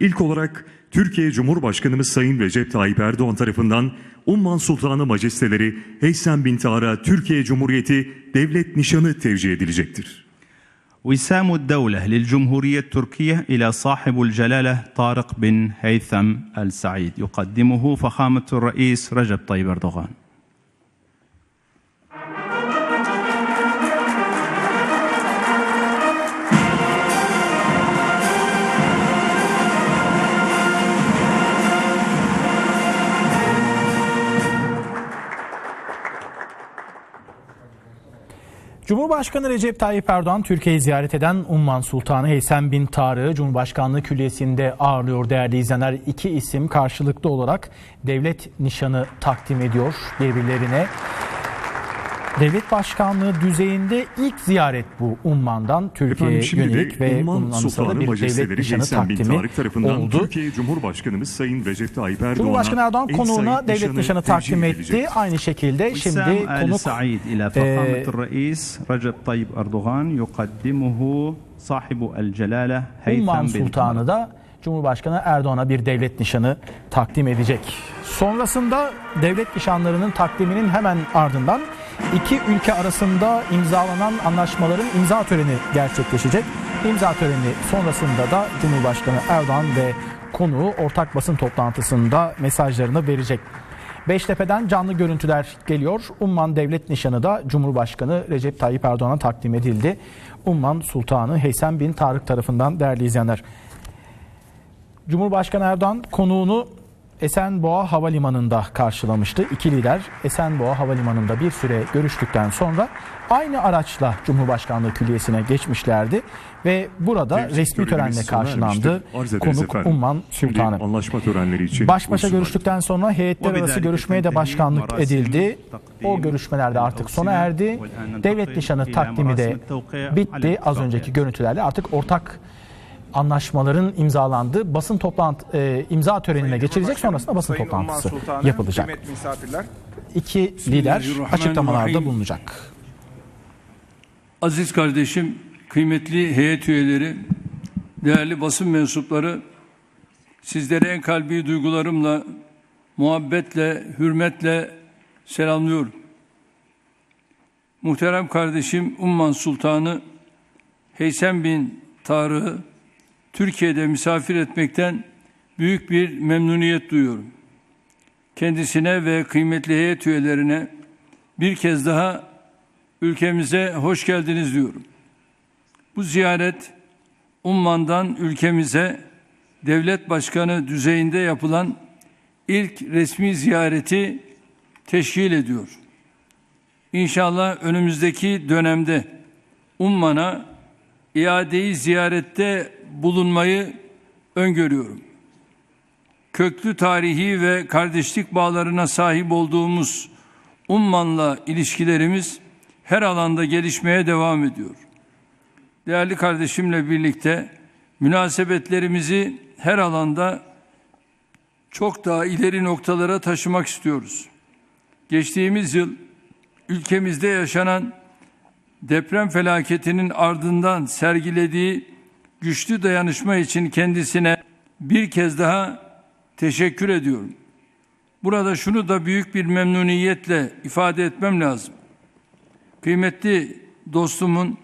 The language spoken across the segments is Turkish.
İlk olarak Türkiye Cumhurbaşkanımız Sayın Recep Tayyip Erdoğan tarafından Umman Sultanı Majesteleri Heysem bin Tar'a Türkiye Cumhuriyeti Devlet Nişanı tevcih edilecektir. وسام الدولة للجمهورية التركية إلى صاحب الجلالة طارق بن هيثم السعيد يقدمه فخامة الرئيس رجب طيب أردوغان Cumhurbaşkanı Recep Tayyip Erdoğan Türkiye'yi ziyaret eden Umman Sultanı Heysem bin Tarık'ı Cumhurbaşkanlığı Külliyesi'nde ağırlıyor değerli izleyenler. İki isim karşılıklı olarak devlet nişanı takdim ediyor birbirlerine. Devlet Başkanlığı düzeyinde ilk ziyaret bu Umman'dan Türkiye'ye yönelik ve Umman Sultanı bir devlet nişanı takdimi oldu. Türkiye Cumhurbaşkanımız Sayın Recep Tayyip Erdoğan Cumhurbaşkanı Erdoğan konuğuna devlet nişanı takdim etti. Aynı şekilde şimdi konuk e, Recep Tayyip Erdoğan yukaddimuhu sahibu el celale Umman Sultanı da Cumhurbaşkanı Erdoğan'a bir devlet nişanı takdim edecek. Sonrasında devlet nişanlarının takdiminin hemen ardından iki ülke arasında imzalanan anlaşmaların imza töreni gerçekleşecek. İmza töreni sonrasında da Cumhurbaşkanı Erdoğan ve konuğu ortak basın toplantısında mesajlarını verecek. Beştepe'den canlı görüntüler geliyor. Umman Devlet Nişanı da Cumhurbaşkanı Recep Tayyip Erdoğan'a takdim edildi. Umman Sultanı Heysem bin Tarık tarafından değerli izleyenler. Cumhurbaşkanı Erdoğan konuğunu Esenboğa Havalimanı'nda karşılamıştı. İki lider Esenboğa Havalimanı'nda bir süre görüştükten sonra aynı araçla Cumhurbaşkanlığı Külliyesi'ne geçmişlerdi ve burada Meclis resmi törenle karşılandı konuk efendim. Umman Sultanı. Anlaşma törenleri için Baş başa görüştükten sonra heyetler arası görüşmeye de başkanlık edildi. O görüşmelerde artık sona erdi. Devlet nişanı takdimi de bitti. Az önceki görüntülerle artık ortak anlaşmaların imzalandığı basın toplantı e, imza törenine geçilecek sonrasında basın Sayın toplantısı Sultanı, yapılacak. İki lider açıklamalarda bulunacak. Aziz kardeşim, kıymetli heyet üyeleri, değerli basın mensupları, sizleri en kalbi duygularımla, muhabbetle, hürmetle selamlıyorum. Muhterem kardeşim Umman Sultanı Heysem bin Tarık'ı Türkiye'de misafir etmekten büyük bir memnuniyet duyuyorum. Kendisine ve kıymetli heyet üyelerine bir kez daha ülkemize hoş geldiniz diyorum. Bu ziyaret Umman'dan ülkemize devlet başkanı düzeyinde yapılan ilk resmi ziyareti teşkil ediyor. İnşallah önümüzdeki dönemde Umman'a iadeyi ziyarette bulunmayı öngörüyorum. Köklü tarihi ve kardeşlik bağlarına sahip olduğumuz Umman'la ilişkilerimiz her alanda gelişmeye devam ediyor. Değerli kardeşimle birlikte münasebetlerimizi her alanda çok daha ileri noktalara taşımak istiyoruz. Geçtiğimiz yıl ülkemizde yaşanan deprem felaketinin ardından sergilediği güçlü dayanışma için kendisine bir kez daha teşekkür ediyorum. Burada şunu da büyük bir memnuniyetle ifade etmem lazım. Kıymetli dostumun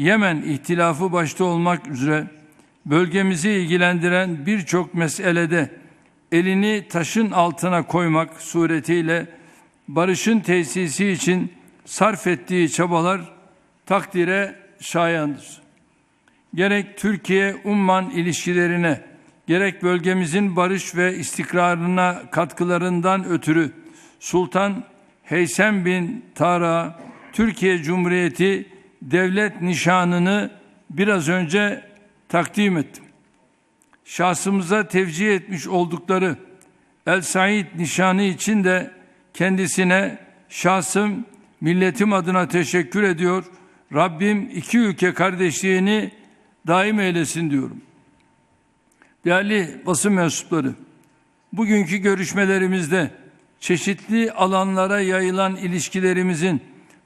Yemen ihtilafı başta olmak üzere bölgemizi ilgilendiren birçok meselede elini taşın altına koymak suretiyle barışın tesisi için sarf ettiği çabalar takdire şayandır. Gerek Türkiye-Umman ilişkilerine gerek bölgemizin barış ve istikrarına katkılarından ötürü Sultan Heysem bin Tara Türkiye Cumhuriyeti devlet nişanını biraz önce takdim ettim. Şahsımıza tevcih etmiş oldukları El Said nişanı için de kendisine şahsım milletim adına teşekkür ediyor. Rabbim iki ülke kardeşliğini daim eylesin diyorum. Değerli basın mensupları, bugünkü görüşmelerimizde çeşitli alanlara yayılan ilişkilerimizin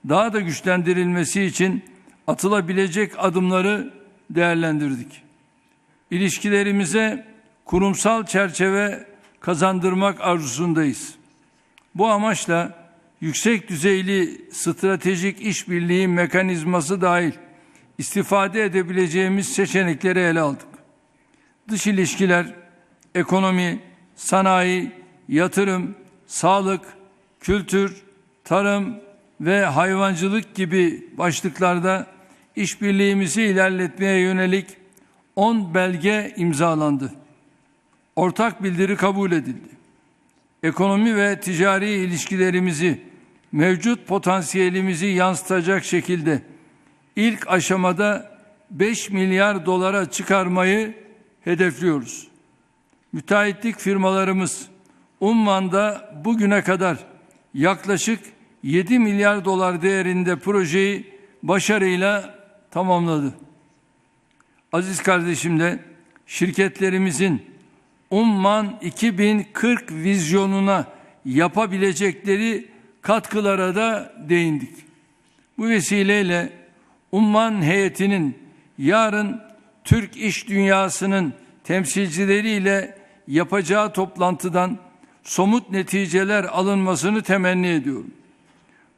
daha da güçlendirilmesi için atılabilecek adımları değerlendirdik. İlişkilerimize kurumsal çerçeve kazandırmak arzusundayız. Bu amaçla yüksek düzeyli stratejik işbirliği mekanizması dahil istifade edebileceğimiz seçenekleri ele aldık. Dış ilişkiler, ekonomi, sanayi, yatırım, sağlık, kültür, tarım ve hayvancılık gibi başlıklarda işbirliğimizi ilerletmeye yönelik 10 belge imzalandı. Ortak bildiri kabul edildi. Ekonomi ve ticari ilişkilerimizi mevcut potansiyelimizi yansıtacak şekilde ilk aşamada 5 milyar dolara çıkarmayı hedefliyoruz. Müteahhitlik firmalarımız Umman'da bugüne kadar yaklaşık 7 milyar dolar değerinde projeyi başarıyla tamamladı. Aziz kardeşim de şirketlerimizin Umman 2040 vizyonuna yapabilecekleri katkılara da değindik. Bu vesileyle Umman heyetinin yarın Türk iş dünyasının temsilcileriyle yapacağı toplantıdan somut neticeler alınmasını temenni ediyorum.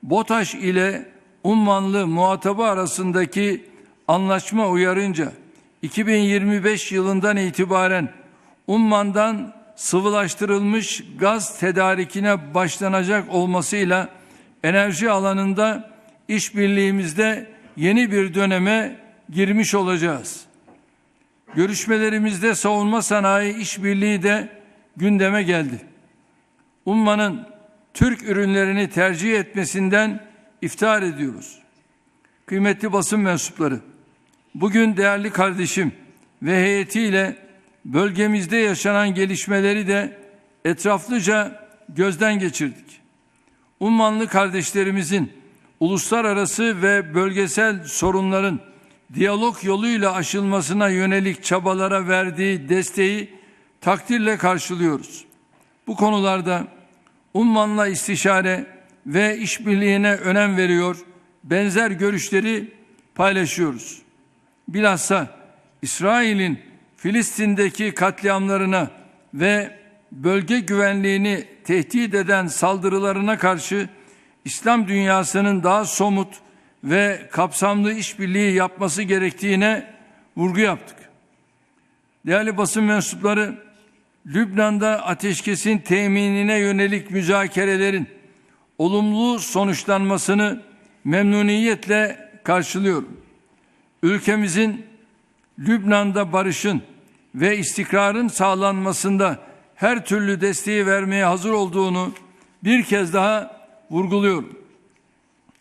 BOTAŞ ile Ummanlı muhatabı arasındaki anlaşma uyarınca 2025 yılından itibaren Umman'dan sıvılaştırılmış gaz tedarikine başlanacak olmasıyla enerji alanında işbirliğimizde yeni bir döneme girmiş olacağız. Görüşmelerimizde savunma sanayi işbirliği de gündeme geldi. Umman'ın Türk ürünlerini tercih etmesinden iftihar ediyoruz. Kıymetli basın mensupları, bugün değerli kardeşim ve heyetiyle bölgemizde yaşanan gelişmeleri de etraflıca gözden geçirdik. Ummanlı kardeşlerimizin uluslararası ve bölgesel sorunların diyalog yoluyla aşılmasına yönelik çabalara verdiği desteği takdirle karşılıyoruz. Bu konularda Umman'la istişare ve işbirliğine önem veriyor, benzer görüşleri paylaşıyoruz. Bilhassa İsrail'in Filistin'deki katliamlarına ve bölge güvenliğini tehdit eden saldırılarına karşı İslam dünyasının daha somut ve kapsamlı işbirliği yapması gerektiğine vurgu yaptık. Değerli basın mensupları, Lübnan'da ateşkesin teminine yönelik müzakerelerin olumlu sonuçlanmasını memnuniyetle karşılıyorum. Ülkemizin Lübnan'da barışın ve istikrarın sağlanmasında her türlü desteği vermeye hazır olduğunu bir kez daha vurguluyorum.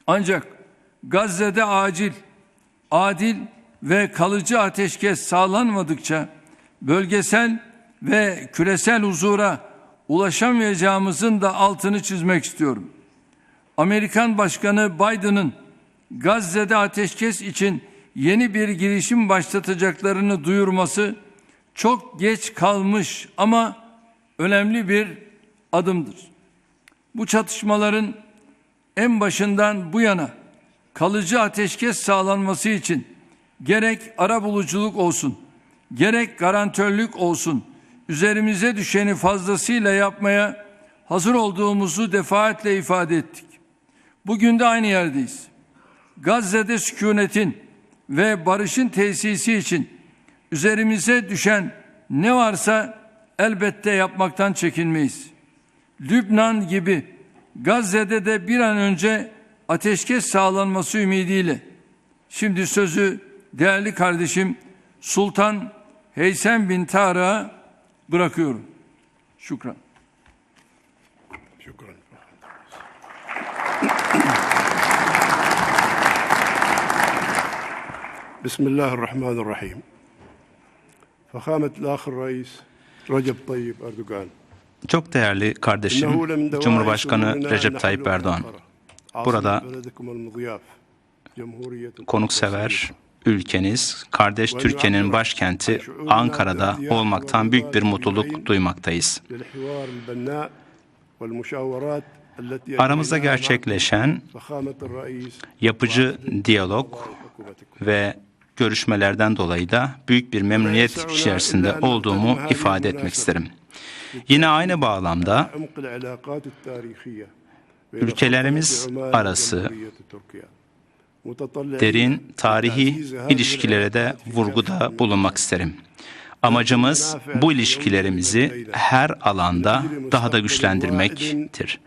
Ancak Gazze'de acil, adil ve kalıcı ateşkes sağlanmadıkça bölgesel ve küresel huzura ulaşamayacağımızın da altını çizmek istiyorum. Amerikan Başkanı Biden'ın Gazze'de ateşkes için yeni bir girişim başlatacaklarını duyurması çok geç kalmış ama önemli bir adımdır. Bu çatışmaların en başından bu yana kalıcı ateşkes sağlanması için gerek ara buluculuk olsun, gerek garantörlük olsun üzerimize düşeni fazlasıyla yapmaya hazır olduğumuzu defaatle ifade ettik. Bugün de aynı yerdeyiz. Gazze'de sükunetin ve barışın tesisi için üzerimize düşen ne varsa elbette yapmaktan çekinmeyiz. Lübnan gibi Gazze'de de bir an önce ateşkes sağlanması ümidiyle. Şimdi sözü değerli kardeşim Sultan Heysem bin Tarık'a bırakıyorum. Şükran. Şükran. Bismillahirrahmanirrahim. Fahamet Lahir Reis Recep Tayyip Erdoğan. Çok değerli kardeşim Cumhurbaşkanı Recep Tayyip Erdoğan. Burada konuksever ülkeniz, kardeş Türkiye'nin başkenti Ankara'da olmaktan büyük bir mutluluk duymaktayız. Aramızda gerçekleşen yapıcı diyalog ve görüşmelerden dolayı da büyük bir memnuniyet içerisinde olduğumu ifade etmek isterim. Yine aynı bağlamda ülkelerimiz arası derin tarihi ilişkilere de vurguda bulunmak isterim. Amacımız bu ilişkilerimizi her alanda daha da güçlendirmektir.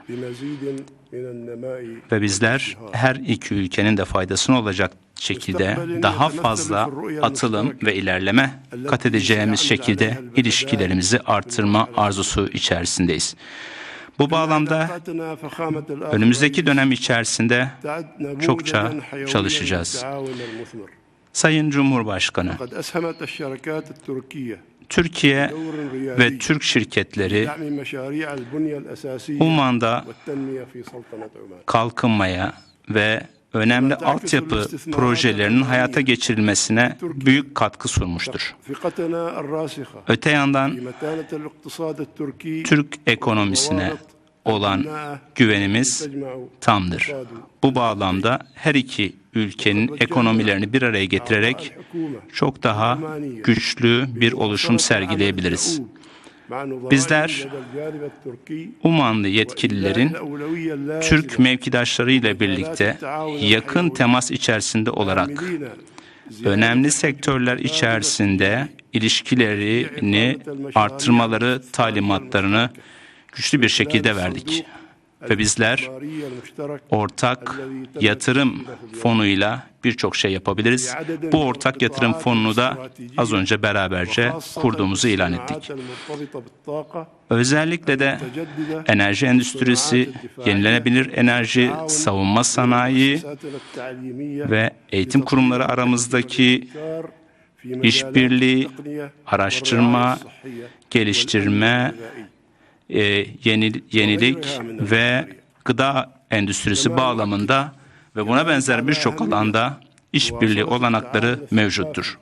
Ve bizler her iki ülkenin de faydasını olacak şekilde daha fazla atılım ve ilerleme kat edeceğimiz şekilde ilişkilerimizi artırma arzusu içerisindeyiz. Bu bağlamda önümüzdeki dönem içerisinde çokça çalışacağız. Sayın Cumhurbaşkanı, Türkiye ve Türk şirketleri Uman'da kalkınmaya ve önemli altyapı projelerinin hayata geçirilmesine büyük katkı sunmuştur. Öte yandan Türk ekonomisine olan güvenimiz tamdır. Bu bağlamda her iki ülkenin ekonomilerini bir araya getirerek çok daha güçlü bir oluşum sergileyebiliriz. Bizler Umanlı yetkililerin Türk mevkidaşlarıyla birlikte yakın temas içerisinde olarak önemli sektörler içerisinde ilişkilerini arttırmaları talimatlarını güçlü bir şekilde verdik. Ve bizler ortak yatırım fonuyla birçok şey yapabiliriz. Bu ortak yatırım fonunu da az önce beraberce kurduğumuzu ilan ettik. Özellikle de enerji endüstrisi, yenilenebilir enerji, savunma sanayi ve eğitim kurumları aramızdaki işbirliği, araştırma, geliştirme, e, yeni, yenilik ve gıda endüstrisi bağlamında ve buna benzer birçok alanda işbirliği olanakları mevcuttur.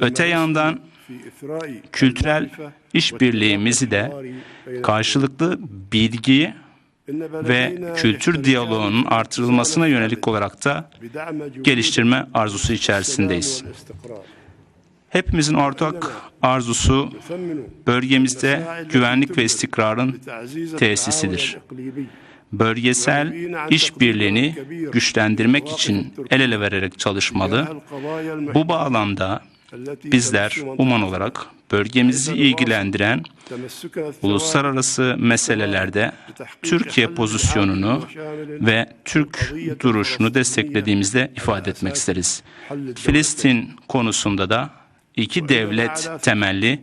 Öte yandan kültürel işbirliğimizi de karşılıklı bilgi ve kültür diyaloğunun artırılmasına yönelik olarak da geliştirme arzusu içerisindeyiz. Hepimizin ortak arzusu bölgemizde güvenlik ve istikrarın tesisidir. Bölgesel işbirliğini güçlendirmek için el ele vererek çalışmalı. Bu bağlamda bizler Uman olarak bölgemizi ilgilendiren uluslararası meselelerde Türkiye pozisyonunu ve Türk duruşunu desteklediğimizde ifade etmek isteriz. Filistin konusunda da iki devlet temelli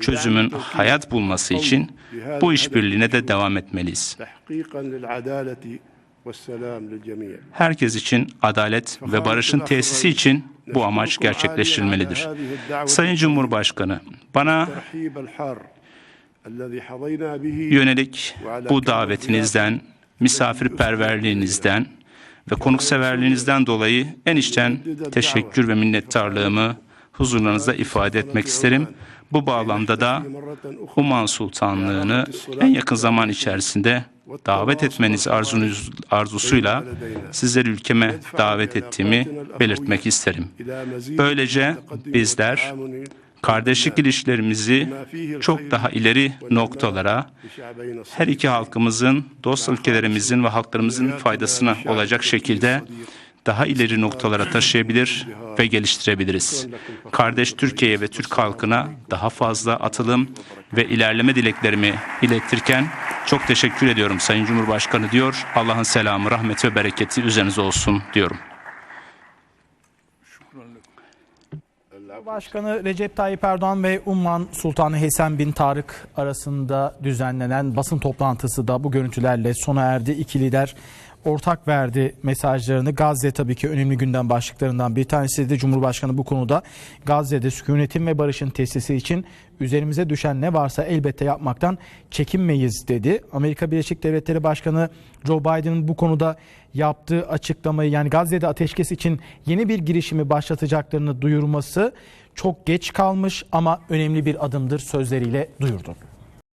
çözümün hayat bulması için bu işbirliğine de devam etmeliyiz. Herkes için adalet ve barışın tesisi için bu amaç gerçekleştirilmelidir. Sayın Cumhurbaşkanı, bana yönelik bu davetinizden, misafirperverliğinizden ve konukseverliğinizden dolayı en içten teşekkür ve minnettarlığımı huzurlarınızda ifade etmek isterim. Bu bağlamda da Uman Sultanlığı'nı en yakın zaman içerisinde davet etmeniz arzunuz, arzusuyla sizleri ülkeme davet ettiğimi belirtmek isterim. Böylece bizler kardeşlik ilişkilerimizi çok daha ileri noktalara her iki halkımızın, dost ülkelerimizin ve halklarımızın faydasına olacak şekilde daha ileri noktalara taşıyabilir ve geliştirebiliriz. Kardeş Türkiye'ye ve Türk halkına daha fazla atılım ve ilerleme dileklerimi iletirken çok teşekkür ediyorum Sayın Cumhurbaşkanı diyor. Allah'ın selamı, rahmeti ve bereketi üzerinize olsun diyorum. Başkanı Recep Tayyip Erdoğan ve Umman Sultanı Hesen bin Tarık arasında düzenlenen basın toplantısı da bu görüntülerle sona erdi. İki lider ortak verdi mesajlarını. Gazze tabii ki önemli gündem başlıklarından bir tanesi de Cumhurbaşkanı bu konuda Gazze'de sükunetin ve barışın tesisi için üzerimize düşen ne varsa elbette yapmaktan çekinmeyiz dedi. Amerika Birleşik Devletleri Başkanı Joe Biden'ın bu konuda yaptığı açıklamayı yani Gazze'de ateşkes için yeni bir girişimi başlatacaklarını duyurması çok geç kalmış ama önemli bir adımdır sözleriyle duyurdu.